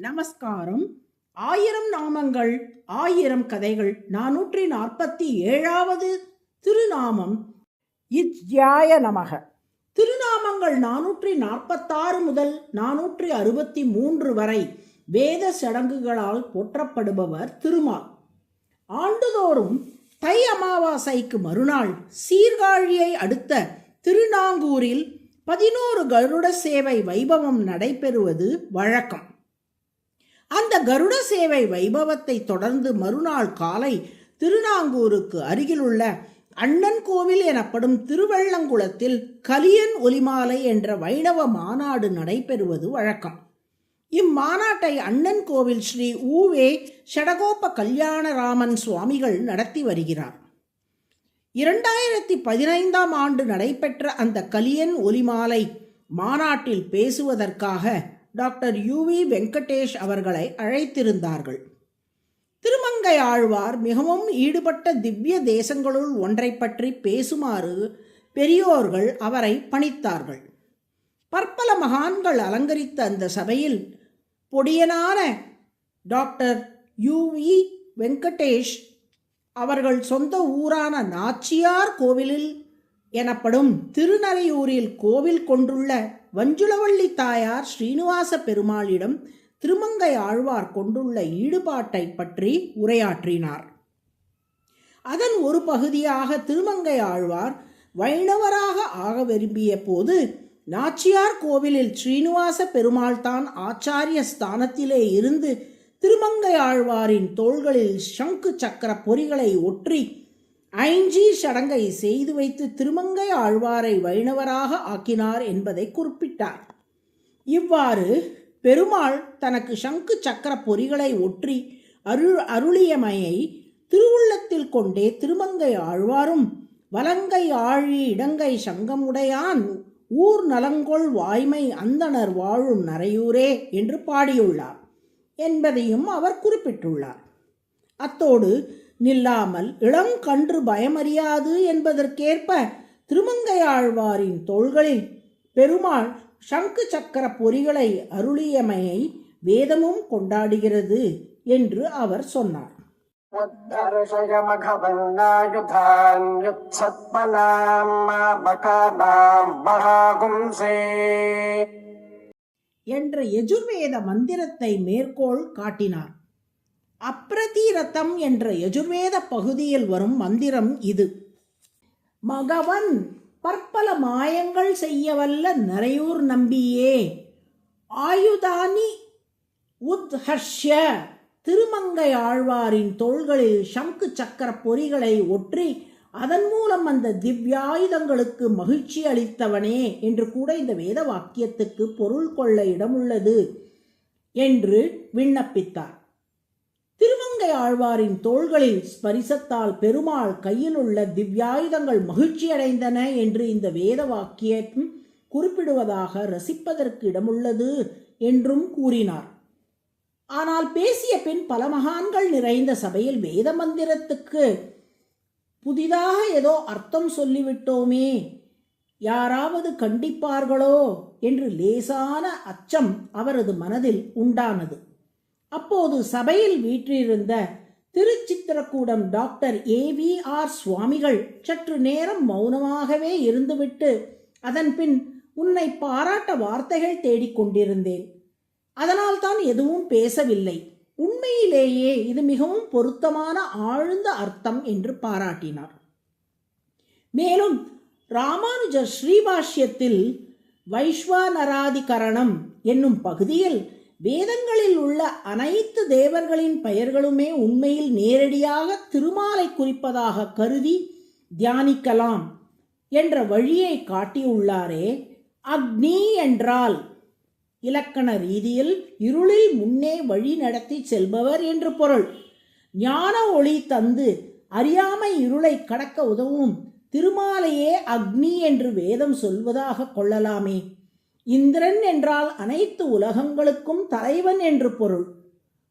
நமஸ்காரம். ஆயிரம் நாமங்கள் ஆயிரம் கதைகள். நானூற்றி நாற்பத்தி ஏழாவது திருநாமம். இத்யாய நமக. திருநாமங்கள் நானூற்றி நாற்பத்தாறு முதல் நானூற்றி அறுபத்தி மூன்று வரை வேத சடங்குகளால் போற்றப்படுபவர் திருமால். ஆண்டுதோறும் தை அமாவாசைக்கு மறுநாள் சீர்காழியை அடுத்த திருநாங்கூரில் பதினோரு கருட சேவை வைபவம் நடைபெறுவது வழக்கம். அந்த கருட சேவை வைபவத்தை தொடர்ந்து மறுநாள் காலை திருநாங்கூருக்கு அருகிலுள்ள அண்ணன் கோவில் எனப்படும் திருவள்ளங்குளத்தில் கலியன் ஒலிமாலை என்ற வைணவ மாநாடு நடைபெறுவது வழக்கம். இம்மாநாட்டை அண்ணன் கோவில் ஸ்ரீ ஊவே ஷடகோப கல்யாணராமன் சுவாமிகள் நடத்தி வருகிறார். இரண்டாயிரத்தி பதினைந்தாம் ஆண்டு நடைபெற்ற அந்த கலியன் ஒலிமாலை மாநாட்டில் பேசுவதற்காக டாக்டர் யுவி வெங்கடேஷ் அவர்களை அழைத்திருந்தார்கள். திருமங்கை ஆழ்வார் மிகவும் ஈடுபட்ட திவ்ய தேசங்களுள் ஒன்றை பற்றி பேசுமாறு பெரியோர்கள் அவரை பணித்தார்கள். பற்பல மகான்கள் அலங்கரித்த அந்த சபையில் பொடியனான டாக்டர் யுவி வெங்கடேஷ் அவர்கள் சொந்த ஊரான நாச்சியார் கோவிலில் எனப்படும் திருநறையூரில் கோவில் கொண்டுள்ள வஞ்சுளவள்ளி தாயார் ஸ்ரீனிவாச பெருமாளிடம் திருமங்கை ஆழ்வார் கொண்டுள்ள ஈடுபாட்டை பற்றி உரையாற்றினார். அதன் ஒரு பகுதியாக திருமங்கை ஆழ்வார் வைணவராக ஆக விரும்பிய போது நாச்சியார் கோவிலில் ஸ்ரீனிவாச பெருமாள் தான் ஆச்சாரிய ஸ்தானத்திலே இருந்து திருமங்கை ஆழ்வாரின் தோள்களில் சங்கு சக்கர பொறிகளை ஒற்றி ஐஞ்சி சடங்கை செய்து வைத்து திருமங்கை ஆழ்வாரை வைணவராக ஆக்கினார் என்பதை குறிப்பிட்டார். இவ்வாறு பெருமாள் தனக்கு சங்கு சக்கர பொறிகளை ஒற்றி அருள் அருளியமையை திருவுள்ளத்தில் கொண்டே திருமங்கை ஆழ்வாரும் வலங்கை ஆழி இடங்கை சங்கமுடையான் ஊர் நலங்கொள் வாய்மை அந்தணர் வாழும் நரையூரே என்று பாடியுள்ளார் என்பதையும் அவர் குறிப்பிட்டுள்ளார். அத்தோடு நில்லாமல் இளங்கன்று பயமறியாது என்பதற்கேற்ப திருமங்கையாழ்வாரின் தோள்களில் பெருமாள் சங்கு சக்கர பொறிகளை அருளியமையை வேதமும் கொண்டாடுகிறது என்று அவர் சொன்னார். என்ற எஜுர்வேத மந்திரத்தை மேற்கோள் காட்டினார். அப்ரதீரத்தம் என்ற யஜுர்வேத பகுதியில் வரும் மந்திரம் இது. மகவன் பற்பல மாயங்கள் செய்யவல்ல நரையூர் நம்பியே. ஆயுதானி உத்ஹர்ஷ்ய திருமங்கை ஆழ்வாரின் தோள்களில் சங்கு சக்கர பொறிகளை ஒற்றி அதன் மூலம் அந்த திவ்யாயுதங்களுக்கு மகிழ்ச்சி அளித்தவனே என்று கூட இந்த வேத வாக்கியத்துக்கு பொருள் கொள்ள இடமுள்ளது என்று விண்ணப்பித்தார். திருமங்கை ஆழ்வாரின் தோள்களில் ஸ்பரிசத்தால் பெருமாள் கையிலுள்ள திவ்யாயுதங்கள் மகிழ்ச்சியடைந்தன என்று இந்த வேத வாக்கியம் குறிப்பிடுவதாக ரசிப்பதற்கு இடமுள்ளது என்றும் கூறினார். ஆனால் பேசிய பின் பல மகான்கள் நிறைந்த சபையில் வேத மந்திரத்துக்கு புதிதாக ஏதோ அர்த்தம் சொல்லிவிட்டோமே யாராவது கண்டிப்பார்களோ என்று லேசான அச்சம் அவரது மனதில் உண்டானது. அப்போது சபையில் வீற்றிருந்த Thiruchitrakoodam doctor A V R சுவாமிகள் சற்று நேரம் மௌனமாகவே இருந்துவிட்டு அதன் பின் உன்னை பாராட்ட வார்த்தைகள் தேடிக்கொண்டிருந்தேன் அதனால்தான் எதுவும் பேசவில்லை. உண்மையிலேயே இது மிகவும் பொருத்தமான ஆழ்ந்த அர்த்தம் என்று பாராட்டினார். மேலும் ராமானுஜர் ஸ்ரீபாஷ்யத்தில் வைஸ்வானராதிகரணம் என்னும் பகுதியில் வேதங்களில் உள்ள அனைத்து தேவர்களின் பெயர்களுமே உண்மையில் நேரடியாக திருமாலை குறிப்பதாக கருதி தியானிக்கலாம் என்ற வழியை காட்டியுள்ளாரே. அக்னி என்றால் இலக்கண ரீதியில் இருளில் முன்னே வழி நடத்தி செல்பவர் என்று பொருள். ஞான ஒளி தந்து அறியாமை இருளை கடக்க உதவும் திருமாலையே அக்னி என்று வேதம் சொல்வதாக கொள்ளலாமே. இந்திரன் என்றால் அனைத்து உலகங்களுக்கும் தலைவன் என்று பொருள்.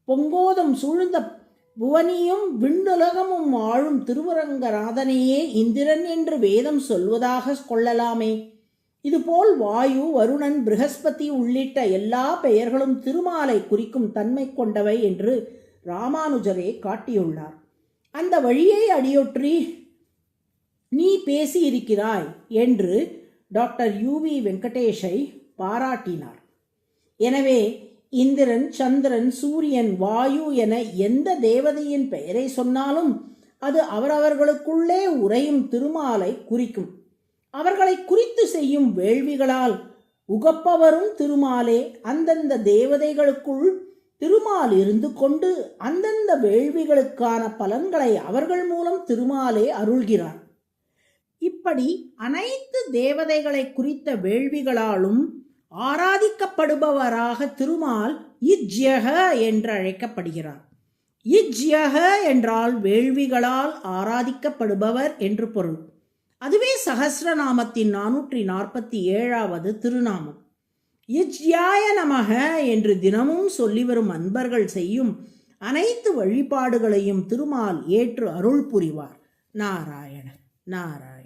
பொங்கோதம் சூழ்ந்த புவனியும் விண்ணுலகமும் ஆளும் திருவரங்கநாதனையே இந்திரன் என்று வேதம் சொல்வதாக கொள்ளலாமே. இதுபோல் வாயு வருணன் பிருகஸ்பதி உள்ளிட்ட எல்லா பெயர்களும் திருமாலை குறிக்கும் தன்மை கொண்டவை என்று ராமானுஜரே காட்டியுள்ளார். அந்த வழியை அடியொற்றி நீ பேசியிருக்கிறாய் என்று டாக்டர் யூவி வெங்கடேஷை பாராட்டினார். எனவே இந்திரன் சந்திரன் சூரியன் வாயு என எந்த தேவதையின் பெயரை சொன்னாலும் அது அவரவர்களுக்குள்ளே உறையும் திருமாலை குறிக்கும். அவர்களை குறித்து செய்யும் வேள்விகளால் உகப்பவரும் திருமாலே அந்தந்த தேவதைகளுக்குள் திருமால் இருந்து கொண்டு அந்தந்த வேள்விகளுக்கான பலன்களை அவர்கள் மூலம் திருமாலே அருள்கிறார். இப்படி அனைத்து தேவதைகளை குறித்த வேள்விகளாலும் ஆராதிக்கப்படுபவராக திருமால் இஜ்யக என்று அழைக்கப்படுகிறார் இஜ்யக என்றால் வேள்விகளால் ஆராதிக்கப்படுபவர் என்று பொருள். அதுவே சகசிரநாமத்தின் நானூற்றி நாற்பத்தி ஏழாவது திருநாமம். இஜ்யாய நமக என்று தினமும் சொல்லி வரும் அன்பர்கள் செய்யும் அனைத்து வழிபாடுகளையும் திருமால் ஏற்று அருள் புரிவார். நாராயண நாராயண.